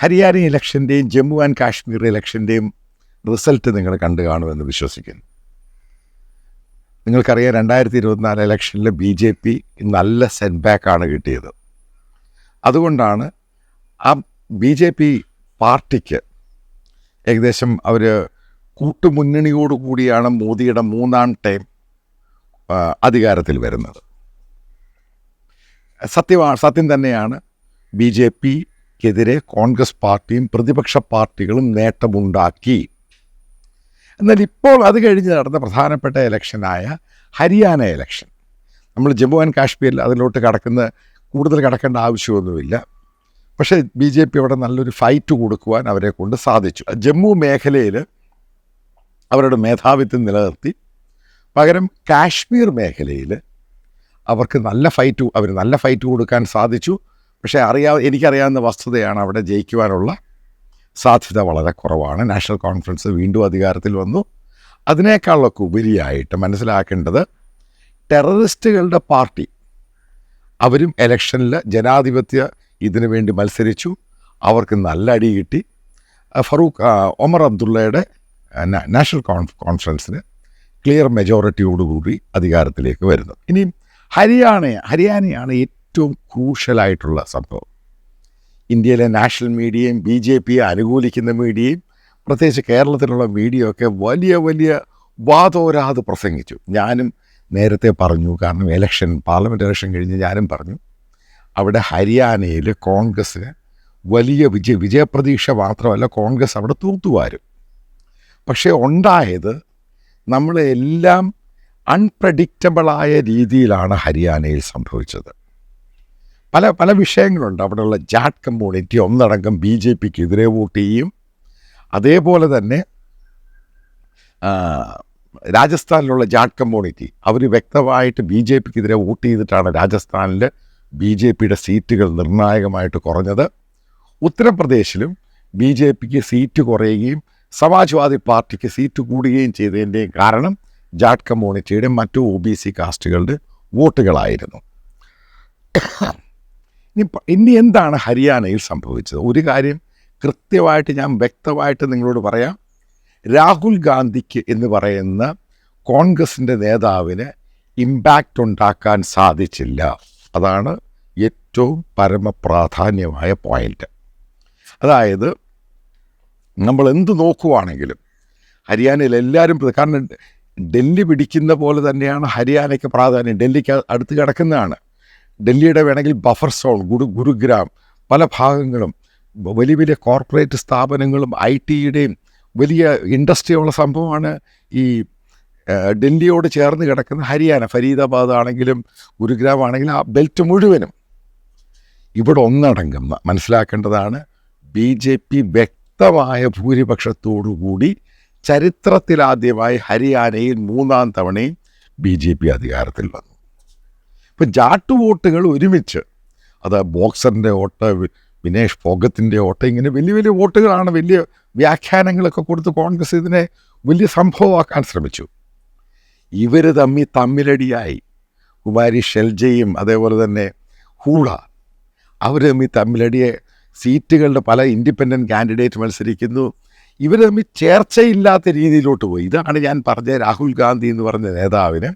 ഹരിയാന ഇലക്ഷന്റെയും ജമ്മു ആൻഡ് കാശ്മീർ ഇലക്ഷന്റെയും റിസൾട്ട് നിങ്ങൾ കണ്ടു കാണുമെന്ന് വിശ്വസിക്കുന്നു. നിങ്ങൾക്കറിയാം രണ്ടായിരത്തി ഇരുപത്തിനാല് ഇലക്ഷനിൽ ബി ജെ പി നല്ല സെറ്റ് ബാക്കാണ് കിട്ടിയത്. അതുകൊണ്ടാണ് ആ ബി ജെ പി പാർട്ടിക്ക് ഏകദേശം അവർ കൂട്ടുമുന്നണിയോടുകൂടിയാണ് മോദിയുടെ മൂന്നാം ടൈം അധികാരത്തിൽ വരുന്നത്. സത്യമാണ് സത്യം തന്നെയാണ് ബി ജെ പിക്കെതിരെ കോൺഗ്രസ് പാർട്ടിയും പ്രതിപക്ഷ പാർട്ടികളും നേട്ടമുണ്ടാക്കി. എന്നാൽ ഇപ്പോൾ അത് കഴിഞ്ഞ് നടന്ന പ്രധാനപ്പെട്ട ഇലക്ഷനായ ഹരിയാന ഇലക്ഷൻ. നമ്മൾ ജമ്മു ആൻഡ് കാശ്മീരിൽ അതിലോട്ട് കടക്കുന്ന കൂടുതൽ കടക്കേണ്ട ആവശ്യമൊന്നുമില്ല. പക്ഷേ ബി ജെ പി അവിടെ നല്ലൊരു ഫൈറ്റ് കൊടുക്കുവാൻ അവരെ കൊണ്ട് സാധിച്ചു. ജമ്മു മേഖലയിൽ അവരുടെ മേധാവിത്വം നിലനിർത്തി. പകരം കാശ്മീർ മേഖലയിൽ അവർക്ക് നല്ല ഫൈറ്റ് അവർ നല്ല ഫൈറ്റ് കൊടുക്കാൻ സാധിച്ചു. പക്ഷേ അറിയാ എനിക്കറിയാവുന്ന വസ്തുതയാണ് അവിടെ ജയിക്കുവാനുള്ള സാധ്യത വളരെ കുറവാണ്. നാഷണൽ കോൺഫറൻസ് വീണ്ടും അധികാരത്തിൽ വന്നു. അതിനേക്കാളൊക്കെ ഉപരിയായിട്ട് മനസ്സിലാക്കേണ്ടത് ടെററിസ്റ്റുകളുടെ പാർട്ടി അവരും ഇലക്ഷനിൽ ജനാധിപത്യ ഇതിനു വേണ്ടി മത്സരിച്ചു. അവർക്ക് നല്ല അടി കിട്ടി. ഫറൂഖ് ഒമർ അബ്ദുള്ളയുടെ നാഷണൽ കോൺഫ് കോൺഫറൻസിന് ക്ലിയർ മെജോറിറ്റിയോടുകൂടി അധികാരത്തിലേക്ക് വരുന്നത് ഇനി ഹരിയാന ഹരിയാനയാണ് ഏറ്റവും ക്രൂഷ്യലായിട്ടുള്ള സംഭവം. ഇന്ത്യയിലെ നാഷണൽ മീഡിയയും ബി ജെ പിയെ അനുകൂലിക്കുന്ന മീഡിയയും പ്രത്യേകിച്ച് കേരളത്തിലുള്ള മീഡിയയൊക്കെ വലിയ വലിയ വാതോരാത് പ്രസംഗിച്ചു. ഞാനും നേരത്തെ പറഞ്ഞു കാരണം എലക്ഷൻ പാർലമെന്റ് ഇലക്ഷൻ കഴിഞ്ഞ് ഞാനും പറഞ്ഞു അവിടെ ഹരിയാനയിൽ കോൺഗ്രസ്സിന് വലിയ വിജയ വിജയപ്രതീക്ഷ മാത്രമല്ല കോൺഗ്രസ് അവിടെ തൂത്തുവാരും. പക്ഷേ ഉണ്ടായത് നമ്മളെല്ലാം അൺപ്രഡിക്റ്റബിളായ രീതിയിലാണ് ഹരിയാനയിൽ സംഭവിച്ചത്. പല പല വിഷയങ്ങളുണ്ട്. അവിടെയുള്ള ജാറ്റ് കമ്മ്യൂണിറ്റി ഒന്നടങ്കം ബി ജെ പിക്ക് എതിരെ വോട്ട് ചെയ്യും. അതേപോലെ തന്നെ രാജസ്ഥാനിലുള്ള ജാട്ട് കമ്മ്യൂണിറ്റി അവർ വ്യക്തമായിട്ട് ബി ജെ പിക്കെതിരെ വോട്ട് ചെയ്തിട്ടാണ് രാജസ്ഥാനിൽ ബി ജെ പിയുടെ സീറ്റുകൾ നിർണായകമായിട്ട് കുറഞ്ഞത്. ഉത്തർപ്രദേശിലും ബി ജെ പിക്ക് സീറ്റ് കുറയുകയും സമാജ്വാദി പാർട്ടിക്ക് സീറ്റ് കൂടുകയും ചെയ്തതിന്റെയും കാരണം ജാട്ട് കമ്മ്യൂണിറ്റിയുടെ മറ്റു ഒ ബി സി കാസ്റ്റുകളുടെ വോട്ടുകളായിരുന്നു. ഇനി ഇനി എന്താണ് ഹരിയാനയിൽ സംഭവിച്ചത്? ഒരു കാര്യം കൃത്യമായിട്ട് ഞാൻ വ്യക്തമായിട്ട് നിങ്ങളോട് പറയാം. രാഹുൽ ഗാന്ധിക്ക് എന്ന് പറയുന്ന കോൺഗ്രസിന്റെ നേതാവിന് ഇമ്പാക്റ്റ് ഉണ്ടാക്കാൻ സാധിച്ചില്ല. അതാണ് ഏറ്റവും പരമപ്രാധാന്യമായ പോയിന്റ് അതായത് നമ്മൾ എന്ത് നോക്കുവാണെങ്കിലും ഹരിയാനയിൽ എല്ലാവരും കാരണം ഡൽഹി പിടിക്കുന്ന പോലെ തന്നെയാണ് ഹരിയാനയ്ക്ക് പ്രാധാന്യം. ഡൽഹിക്ക് അടുത്ത് കിടക്കുന്നതാണ്. ഡൽഹിയുടെ വേണമെങ്കിൽ ബഫർ സോൺ ഗുരു ഗുരുഗ്രാം പല ഭാഗങ്ങളും വലിയ വലിയ കോർപ്പറേറ്റ് സ്ഥാപനങ്ങളും ഐ ടിയുടെയും വലിയ ഇൻഡസ്ട്രിയുള്ള സംഭവമാണ് ഈ ഡൽഹിയോട് ചേർന്ന് കിടക്കുന്ന ഹരിയാന ഫരീദാബാദ് ആണെങ്കിലും ഗുരുഗ്രാം ആണെങ്കിലും ആ ബെൽറ്റ് മുഴുവനും. ഇവിടെ ഒന്നടങ്കം മനസ്സിലാക്കേണ്ടതാണ് ബി ജെ പി വ്യക്തമായ ഭൂരിപക്ഷത്തോടുകൂടി ചരിത്രത്തിലാദ്യമായി ഹരിയാനയിൽ മൂന്നാം തവണയും ബി ജെ പി അധികാരത്തിൽ വന്നു. ഇപ്പം ജാട്ട് വോട്ടുകൾ ഒരുമിച്ച്. അത് ബോക്സറിന്റെ വോട്ട് വിനേഷ് ഫോഗത്തിന്റെ വോട്ട് ഇങ്ങനെ വലിയ വലിയ വോട്ടുകളാണ് വലിയ വ്യാഖ്യാനങ്ങളൊക്കെ കൊടുത്ത് കോൺഗ്രസ് ഇതിനെ വലിയ സംഭവമാക്കാൻ ശ്രമിച്ചു. ഇവർ തമ്മിൽ തമ്മിലടിയായി. കുമാരി ഷെൽജയും അതേപോലെ തന്നെ ഹൂള അവർ തമ്മിൽ തമ്മിലടിയെ സീറ്റുകളുടെ പല ഇൻഡിപെൻഡന്റ് കാൻഡിഡേറ്റ് മത്സരിക്കുന്നു. ഇവർ തമ്മിൽ ചേർച്ചയില്ലാത്ത രീതിയിലോട്ട് പോയി. ഇതാണ് ഞാൻ പറഞ്ഞ രാഹുൽ ഗാന്ധി എന്ന് പറഞ്ഞ നേതാവിന്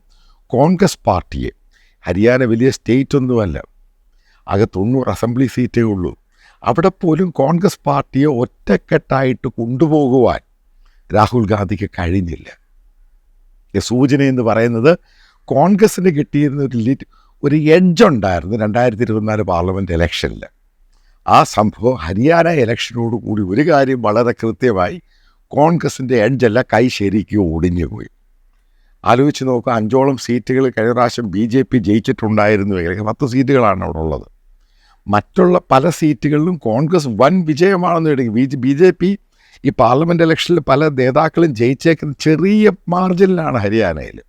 കോൺഗ്രസ് പാർട്ടിയെ. ഹരിയാന വലിയ സ്റ്റേറ്റ് ഒന്നുമല്ല. ആകെ തൊണ്ണൂറ് അസംബ്ലി സീറ്റേ ഉള്ളൂ. അവിടെ പോലും കോൺഗ്രസ് പാർട്ടിയെ ഒറ്റക്കെട്ടായിട്ട് കൊണ്ടുപോകുവാൻ രാഹുൽ ഗാന്ധിക്ക് കഴിഞ്ഞില്ല. സൂചന എന്ന് പറയുന്നത് കോൺഗ്രസ്സിന് കിട്ടിയിരുന്ന ഒരു ലിറ്റ് ഒരു എഡ്ജ് ഉണ്ടായിരുന്നു രണ്ടായിരത്തി ഇരുപത്തിനാല് പാർലമെന്റ് ഇലക്ഷനിൽ ആ സംഭവം ഹരിയാന ഇലക്ഷനോട് കൂടി ഒരു കാര്യം വളരെ കൃത്യമായി കോൺഗ്രസിന്റെ എഡ്ജല്ല കൈ ശരിക്കും ഒടിഞ്ഞു പോയി ആലോചിച്ച് നോക്കുക അഞ്ചോളം സീറ്റുകൾ കഴിഞ്ഞ പ്രാവശ്യം ബി ജെ പി ജയിച്ചിട്ടുണ്ടായിരുന്നു. ഏകദേശം പത്ത് സീറ്റുകളാണ് അവിടെ ഉള്ളത്. മറ്റുള്ള പല സീറ്റുകളിലും കോൺഗ്രസ് വൻ വിജയമാണെന്ന് എടുക്കും ബി ബി ജെ പി ഈ പാർലമെന്റ് ഇലക്ഷനിൽ പല നേതാക്കളും ജയിച്ചേക്കുന്ന ചെറിയ മാർജിനിലാണ് ഹരിയാനയിൽ.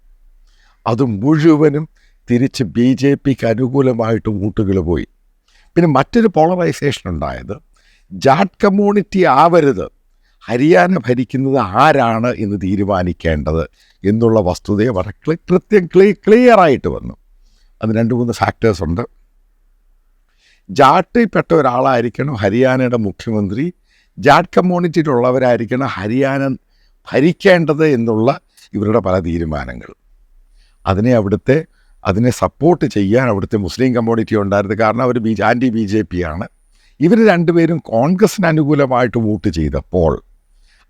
അത് മുഴുവനും തിരിച്ച് ബി ജെ പിക്ക് അനുകൂലമായിട്ട് വോട്ടുകൾ പോയി. പിന്നെ മറ്റൊരു പോളറൈസേഷൻ ഉണ്ടായത് ജാട്ട് കമ്മ്യൂണിറ്റി ആവരുത് ഹരിയാന ഭരിക്കുന്നത് ആരാണ് എന്ന് തീരുമാനിക്കേണ്ടത് എന്നുള്ള വസ്തുതയെ വളരെ ക്ലി- കൃത്യം ക്ലീ ക്ലിയറായിട്ട് വന്നു. അത് രണ്ട് മൂന്ന് ഫാക്ടേഴ്സ് ഉണ്ട്. ജാട്ടിൽപ്പെട്ട ഒരാളായിരിക്കണം ഹരിയാനയുടെ മുഖ്യമന്ത്രി. ജാട്ട് കമ്മ്യൂണിറ്റിയിലുള്ളവരായിരിക്കണം ഹരിയാന ഭരിക്കേണ്ടത് എന്നുള്ള ഇവരുടെ പല തീരുമാനങ്ങൾ. അതിനെ അവിടുത്തെ അതിനെ സപ്പോർട്ട് ചെയ്യാൻ അവിടുത്തെ മുസ്ലിം കമ്മ്യൂണിറ്റി ഉണ്ടായിരുന്നു. കാരണം അവർ B anti B J P ആണ്. ഇവർ രണ്ടുപേരും കോൺഗ്രസിന് അനുകൂലമായിട്ട് വോട്ട് ചെയ്തപ്പോൾ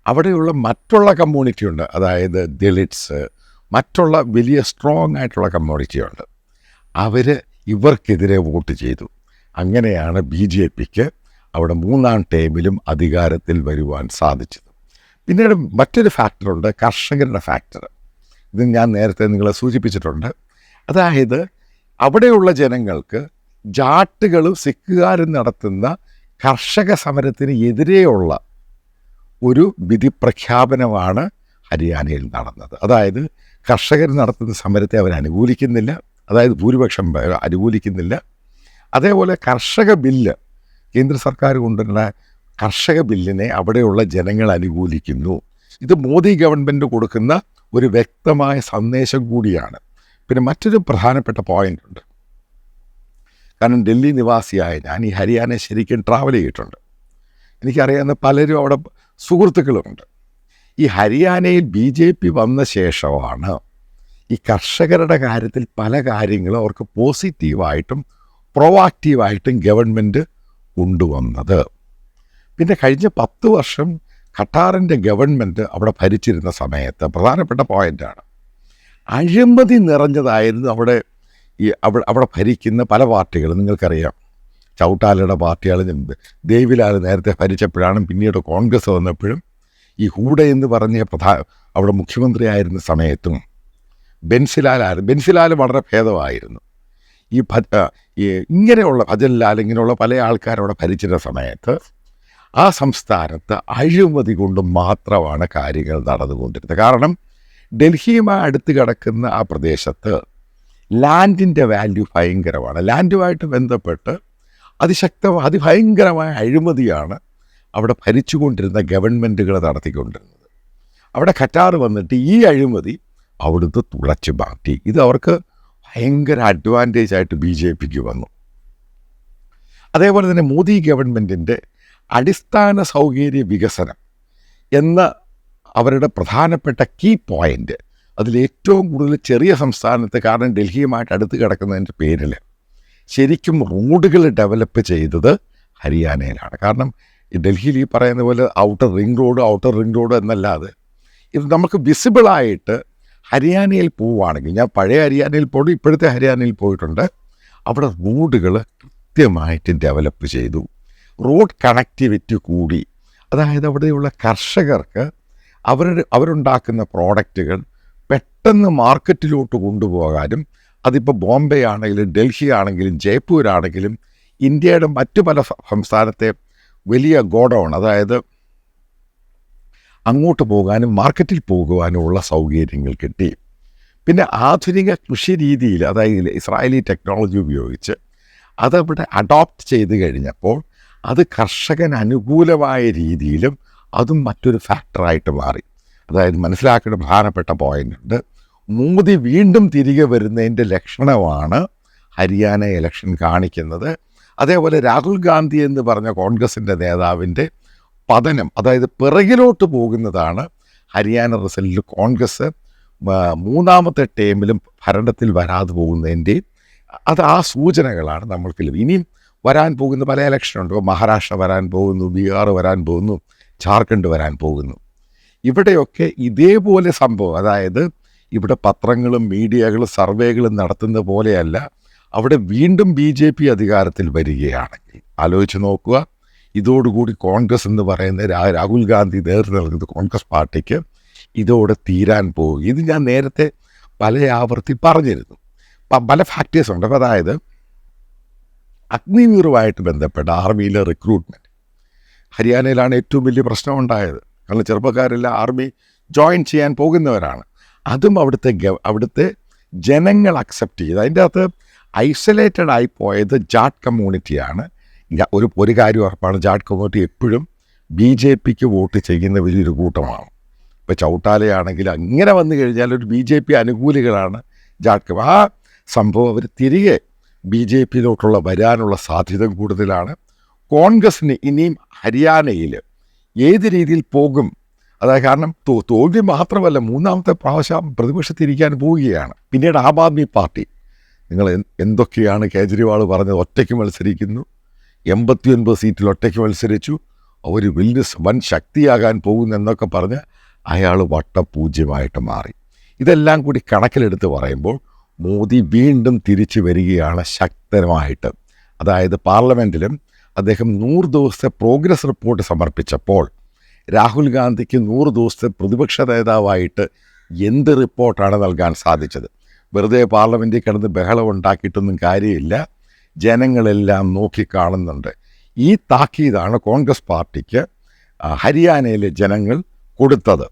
അവിടെയുള്ള മറ്റുള്ള കമ്മ്യൂണിറ്റി ഉണ്ട് അതായത് ദളിറ്റ്സ് മറ്റുള്ള വലിയ സ്ട്രോങ് ആയിട്ടുള്ള കമ്മ്യൂണിറ്റി ഉണ്ട് അവർ ഇവർക്കെതിരെ വോട്ട് ചെയ്തു. അങ്ങനെയാണ് ബി ജെ പിക്ക് അവിടെ മൂന്നാം ടേമിലും അധികാരത്തിൽ വരുവാൻ സാധിച്ചത്. പിന്നീട് മറ്റൊരു ഫാക്ടറുണ്ട് കർഷകരുടെ ഫാക്ടർ ഇത് ഞാൻ നേരത്തെ നിങ്ങളെ സൂചിപ്പിച്ചിട്ടുണ്ട്. അതായത് അവിടെയുള്ള ജനങ്ങൾക്ക് ജാട്ടുകളും സിഖുകാരും നടത്തുന്ന കർഷക സമരത്തിന് എതിരെയുള്ള ഒരു വിധി പ്രഖ്യാപനമാണ് ഹരിയാനയിൽ നടന്നത്. അതായത് കർഷകർ നടത്തുന്ന സമരത്തെ അവർ അനുകൂലിക്കുന്നില്ല. അതായത് ഭൂരിപക്ഷം അനുകൂലിക്കുന്നില്ല. അതേപോലെ കർഷക ബില്ല് കേന്ദ്ര സർക്കാർ കൊണ്ടുവരുന്ന കർഷക ബില്ലിനെ അവിടെയുള്ള ജനങ്ങൾ അനുകൂലിക്കുന്നു. ഇത് മോദി ഗവൺമെന്റ് കൊടുക്കുന്ന ഒരു വ്യക്തമായ സന്ദേശം കൂടിയാണ്. പിന്നെ മറ്റൊരു പ്രധാനപ്പെട്ട പോയിന്റ് ഉണ്ട്. കാരണം ഡൽഹി നിവാസിയായ ഞാൻ ഈ ഹരിയാന ശരിക്കും ട്രാവൽ ചെയ്തിട്ടുണ്ട്. എനിക്കറിയാവുന്ന പലരും അവിടെ സുഹൃത്തുക്കളുമുണ്ട് ഈ ഹരിയാനയിൽ ബി ജെ പി വന്ന ശേഷമാണ് ഈ കർഷകരുടെ കാര്യത്തിൽ പല കാര്യങ്ങളും അവർക്ക് പോസിറ്റീവായിട്ടും പ്രൊവാക്റ്റീവായിട്ടും ഗവൺമെന്റ് കൊണ്ടുവന്നത്. പിന്നെ കഴിഞ്ഞ പത്ത് വർഷം ഖട്ടാറിന്റെ ഗവൺമെന്റ് അവിടെ ഭരിച്ചിരുന്ന സമയത്ത് പ്രധാനപ്പെട്ട പോയിന്റാണ് അഴിമതി നിറഞ്ഞതായിരുന്നു അവിടെ ഈ അവിടെ അവിടെ ഭരിക്കുന്ന പല പാർട്ടികളും. നിങ്ങൾക്കറിയാം ചൗട്ടാലയുടെ പാർട്ടികൾ ദേവിലാൽ നേരത്തെ ഭരിച്ചപ്പോഴാണ് പിന്നീട് കോൺഗ്രസ് വന്നപ്പോഴും ഈ ഹൂഡ എന്ന് പറഞ്ഞ പ്രധാ അവിടെ മുഖ്യമന്ത്രിയായിരുന്ന സമയത്തും ബെൻസിലാലായിരുന്നു ബെൻസിലാൽ വളരെ ഭേദമായിരുന്നു. ഈ ഭ ഇങ്ങനെയുള്ള ഭജൻലാൽ ഇങ്ങനെയുള്ള പല ആൾക്കാരവിടെ ഭരിച്ചിരുന്ന സമയത്ത് ആ സംസ്ഥാനത്ത് അഴിമതി കൊണ്ട് മാത്രമാണ് കാര്യങ്ങൾ നടന്നുകൊണ്ടിരുന്നത്. കാരണം ഡൽഹിയുമായി അടുത്ത് കിടക്കുന്ന ആ പ്രദേശത്ത് ലാൻഡിന്റെ വാല്യൂ ഭയങ്കരമാണ്. ലാൻഡുമായിട്ട് ബന്ധപ്പെട്ട് അതിശക്തമായ അതിഭയങ്കരമായ അഴിമതിയാണ് അവിടെ ഭരിച്ചുകൊണ്ടിരുന്ന ഗവൺമെന്റുകൾ നടത്തിക്കൊണ്ടിരുന്നത്. അവിടെ ഖറ്റാർ വന്നിട്ട് ഈ അഴിമതി അവിടുത്തെ തുളച്ചു മാറ്റി. ഇത് അവർക്ക് ഭയങ്കര അഡ്വാന്റേജ് ആയിട്ട് ബി ജെ പിക്ക് വന്നു. അതേപോലെ തന്നെ മോദി ഗവൺമെന്റിന്റെ അടിസ്ഥാന സൗകര്യ വികസനം എന്ന അവരുടെ പ്രധാനപ്പെട്ട കീ പോയിന്റ് അതിലേറ്റവും കൂടുതൽ ചെറിയ സംസ്ഥാനത്ത് കാരണം ഡൽഹിയുമായിട്ട് അടുത്ത് കിടക്കുന്നതിന്റെ പേരിൽ ശരിക്കും റോഡുകൾ ഡെവലപ്പ് ചെയ്തത് ഹരിയാനയിലാണ്. കാരണം ഡൽഹിയിൽ ഈ പറയുന്ന പോലെ outer ring road outer ring road എന്നല്ലാതെ ഇത് നമുക്ക് വിസിബിളായിട്ട് ഹരിയാനയിൽ പോവുകയാണെങ്കിൽ ഞാൻ പഴയ ഹരിയാനയിൽ പോയി ഇപ്പോഴത്തെ ഹരിയാനയിൽ പോയിട്ടുണ്ട്. അവിടെ റോഡുകൾ കൃത്യമായിട്ട് ഡെവലപ്പ് ചെയ്തു. റോഡ് കണക്ടിവിറ്റി കൂടി അതായത് അവിടെയുള്ള കർഷകർക്ക് അവരുടെ അവരുണ്ടാക്കുന്ന പ്രോഡക്റ്റുകൾ പെട്ടെന്ന് മാർക്കറ്റിലോട്ട് കൊണ്ടുപോകാനും അതിപ്പോൾ ബോംബെ ആണെങ്കിലും ഡൽഹി ആണെങ്കിലും ജയ്പൂർ ആണെങ്കിലും ഇന്ത്യയുടെ മറ്റു പല സംസ്ഥാനത്തെ വലിയ ഗോഡൗൺ അതായത് അങ്ങോട്ട് പോകാനും മാർക്കറ്റിൽ പോകുവാനും ഉള്ള സൗകര്യങ്ങൾ കിട്ടി. പിന്നെ ആധുനിക കൃഷി രീതിയിൽ അതായത് ഇസ്രായേലി ടെക്നോളജി ഉപയോഗിച്ച് അതവിടെ അഡോപ്റ്റ് ചെയ്ത് കഴിഞ്ഞപ്പോൾ അത് കർഷകന് അനുകൂലമായ രീതിയിലും അതും മറ്റൊരു ഫാക്ടറായിട്ട് മാറി. അതായത് മനസ്സിലാക്കേണ്ട പ്രധാനപ്പെട്ട പോയിന്റ് ഉണ്ട്. മോദി വീണ്ടും തിരികെ വരുന്നതിന്റെ ലക്ഷണമാണ് ഹരിയാന ഇലക്ഷൻ കാണിക്കുന്നത്. അതേപോലെ രാഹുൽ ഗാന്ധി എന്ന് പറഞ്ഞ കോൺഗ്രസിന്റെ നേതാവിന്റെ പതനം അതായത് പിറകിലോട്ട് പോകുന്നതാണ് ഹരിയാന റിസൾട്ടിൽ കോൺഗ്രസ് മൂന്നാമത്തെ ടേമിലും ഭരണത്തിൽ വരാതെ പോകുന്നതിന്റെയും അത് ആ സൂചനകളാണ് നമ്മൾക്ക് ഇനിയും വരാൻ പോകുന്ന പല ഇലക്ഷനുണ്ട് മഹാരാഷ്ട്ര വരാൻ പോകുന്നു ബീഹാർ വരാൻ പോകുന്നു ജാർഖണ്ഡ് വരാൻ പോകുന്നു. ഇവിടെയൊക്കെ ഇതേപോലെ സംഭവം അതായത് ഇവിടെ പത്രങ്ങളും മീഡിയകളും സർവേകളും നടത്തുന്ന പോലെയല്ല. അവിടെ വീണ്ടും ബി ജെ പി അധികാരത്തിൽ വരികയാണെങ്കിൽ ആലോചിച്ച് നോക്കുക. ഇതോടുകൂടി കോൺഗ്രസ് എന്ന് പറയുന്ന രാഹുൽ ഗാന്ധി നേതൃത്വം നൽകുന്ന കോൺഗ്രസ് പാർട്ടിക്ക് ഇതോടെ തീരാൻ പോകും. ഇത് ഞാൻ നേരത്തെ പല ആവർത്തി പറഞ്ഞിരുന്നു. പല ഫാക്ടേഴ്സ് ഉണ്ട്. അപ്പോൾ അതായത് അഗ്നിവീറുമായിട്ട് ബന്ധപ്പെട്ട ആർമിയിലെ റിക്രൂട്ട്മെന്റ് ഹരിയാനയിലാണ് ഏറ്റവും വലിയ പ്രശ്നം ഉണ്ടായത്. കാരണം ചെറുപ്പക്കാരെല്ലാം ആർമി ജോയിൻ ചെയ്യാൻ പോകുന്നവരാണ്. അതും അവിടുത്തെ അവിടുത്തെ ജനങ്ങൾ അക്സെപ്റ്റ് ചെയ്ത്. അതിന്റെ അകത്ത് ഐസൊലേറ്റഡ് ആയി പോയത് ജാട്ട് കമ്മ്യൂണിറ്റിയാണ് ഒരു ഒരു കാര്യം ഉറപ്പാണ്. ജാട്ട് കമ്മ്യൂണിറ്റി എപ്പോഴും ബി ജെ പിക്ക് വോട്ട് ചെയ്യുന്ന വലിയൊരു കൂട്ടമാണ്. ഇപ്പോൾ ചൗട്ടാലയാണെങ്കിൽ അങ്ങനെ വന്നു കഴിഞ്ഞാൽ ഒരു ബി ജെ പി അനുകൂലികളാണ് ജാട്ട് ആ സംഭവം അവർ തിരികെ ബി ജെ പിയിലോട്ടുള്ള വരാനുള്ള സാധ്യത കൂടുതലാണ്. കോൺഗ്രസിന് ഇനിയും ഹരിയാനയിൽ ഏത് രീതിയിൽ പോകും അതായത് കാരണം തോൽവി മാത്രമല്ല മൂന്നാമത്തെ പ്രാവശ്യം പ്രതിപക്ഷത്തിരിക്കാൻ പോവുകയാണ്. പിന്നീട് ആം ആദ്മി പാർട്ടി. നിങ്ങൾ എന്തൊക്കെയാണ് കേജ്രിവാൾ പറഞ്ഞത്? ഒറ്റയ്ക്ക് മത്സരിക്കുന്നു. എൺപത്തിയൊൻപത് സീറ്റിൽ ഒറ്റയ്ക്ക് മത്സരിച്ചു. അവർ വലിയ സ- വൻ ശക്തിയാകാൻ പോകുന്നു എന്നൊക്കെ പറഞ്ഞ് അയാൾ വട്ടപൂജ്യമായിട്ട് മാറി. ഇതെല്ലാം കൂടി കണക്കിലെടുത്ത് പറയുമ്പോൾ മോദി വീണ്ടും തിരിച്ചു വരികയാണ് ശക്തമായിട്ട് അതായത് പാർലമെന്റിലും അദ്ദേഹം നൂറ് ദിവസത്തെ പ്രോഗ്രസ് റിപ്പോർട്ട് സമർപ്പിച്ചപ്പോൾ രാഹുൽ ഗാന്ധിക്ക് നൂറ് ദിവസത്തെ പ്രതിപക്ഷ നേതാവായിട്ട് എന്ത് റിപ്പോർട്ടാണ് നൽകാൻ സാധിച്ചത്? വെറുതെ പാർലമെന്റിൽ കിടന്ന് ബഹളം ഉണ്ടാക്കിയിട്ടൊന്നും കാര്യമില്ല. ജനങ്ങളെല്ലാം നോക്കിക്കാണുന്നുണ്ട്. ഈ താക്കീതാണ് കോൺഗ്രസ് പാർട്ടിക്ക് ഹരിയാനയിലെ ജനങ്ങൾ കൊടുത്തത്.